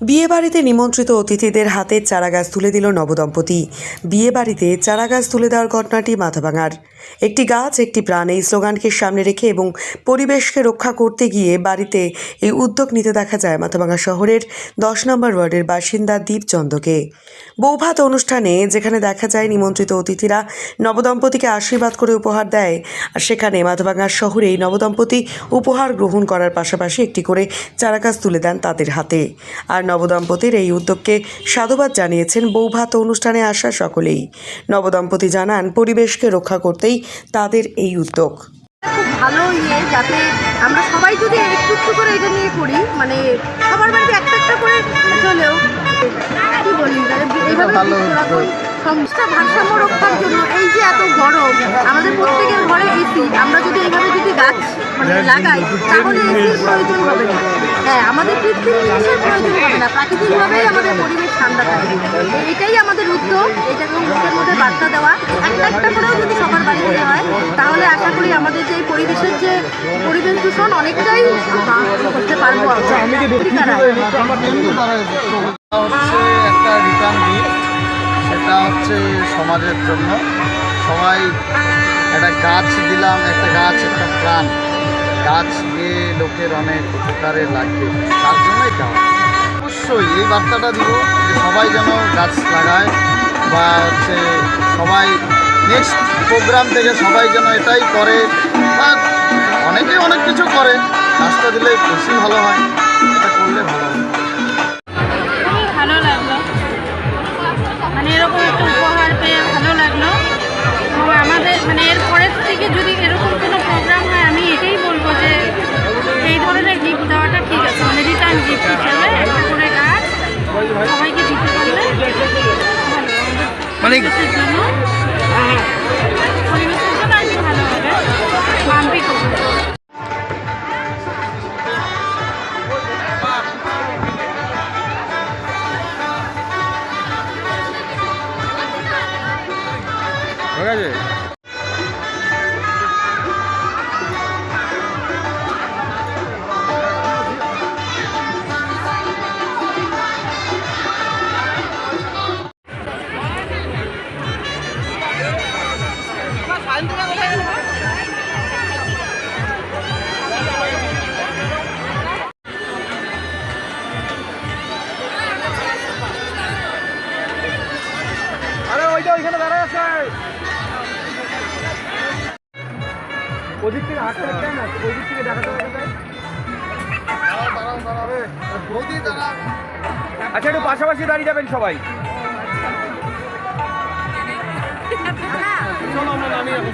বিয়েবাড়িতে নিমন্ত্রিত অতিথিদের হাতে চারাগাছ তুলে দিল নবদম্পতি। বিয়েবাড়িতে চারাগাছ তুলে দেওয়ার ঘটনাটি মাথাভাঙার। একটি গাছ, একটি প্রাণ এই স্লোগানকে সামনে রেখে এবং পরিবেশকে রক্ষা করতে গিয়ে বাড়িতে এই উদ্যোগ নিতে দেখা যায় মাথাভাঙা শহরের দশ নম্বর ওয়ার্ডের বাসিন্দা দীপচন্দ্রকে বৌভাত অনুষ্ঠানে যেখানে দেখা যায় নিমন্ত্রিত অতিথিরা নবদম্পতিকে আশীর্বাদ করে উপহার দেয় আর সেখানে মাথাভাঙা শহরেই নবদম্পতি উপহার গ্রহণ করার পাশাপাশি একটি করে চারাগাছ তুলে দেন তাদের হাতে। আর নবদম্পতির এই উদ্যোগকে সাধুবাদ জানিয়েছেন বৌভাত অনুষ্ঠানে আসা সকলেই। নবদম্পতি জানান পরিবেশকে রক্ষা করতেই তাদের এই উদ্যোগ। খুব ভালো ইয়ে যাতে আমরা সবাই যদি একটু একটু করে এটা নিয়ে করি মানে সবার বাড়িতে একটা একটা করে চলেও। কি বলি এইভাবে সমস্যা ভারসাম্য রক্ষার জন্য এই যে এত গরম আমাদের প্রত্যেকের ঘরে এসি আমরা যদি এইভাবে যদি লাগাই তাহলে এসির প্রয়োজন হবে না। হ্যাঁ আমাদের কৃত্রিম জিনিসের প্রয়োজন হবে না। প্রাকৃতিকভাবেই আমাদের পরিবেশ ঠান্ডা থাকবে। এটাই আমাদের উদ্যোগ। এটাকে লোকের মধ্যে বার্তা দেওয়া। একটা একটা করেও যদি সবার বাড়িতে হয় তাহলে আশা করি আমাদের যে পরিবেশের যে পরিবেশ দূষণ অনেকটাই করতে পারব হচ্ছে একটা রিটার্ন গিফট সেটা হচ্ছে সমাজের জন্য। সবাই একটা গাছ দিলাম একটা গাছ একটা প্রাণ। গাছ দিয়ে লোকের অনেক উপকারে লাগবে। তার জন্যই দেওয়া অবশ্যই এই বার্তাটা দিব যে সবাই যেন গাছ লাগায় বা হচ্ছে সবাই নেক্সট প্রোগ্রাম থেকে সবাই যেন এটাই করে বা অনেকেই অনেক কিছু করে। গাছটা দিলে বেশি ভালো হয়। করব ঠিক আছে। ওইখানে দাঁড়ায় আছে। থেকে হাঁটতে হাঁটতে না? ওদিক থেকে দেখাতে আচ্ছা একটু পাশাপাশি দাঁড়িয়ে যাবেন সবাই। শোনো আমরা নামিয়ে যাব।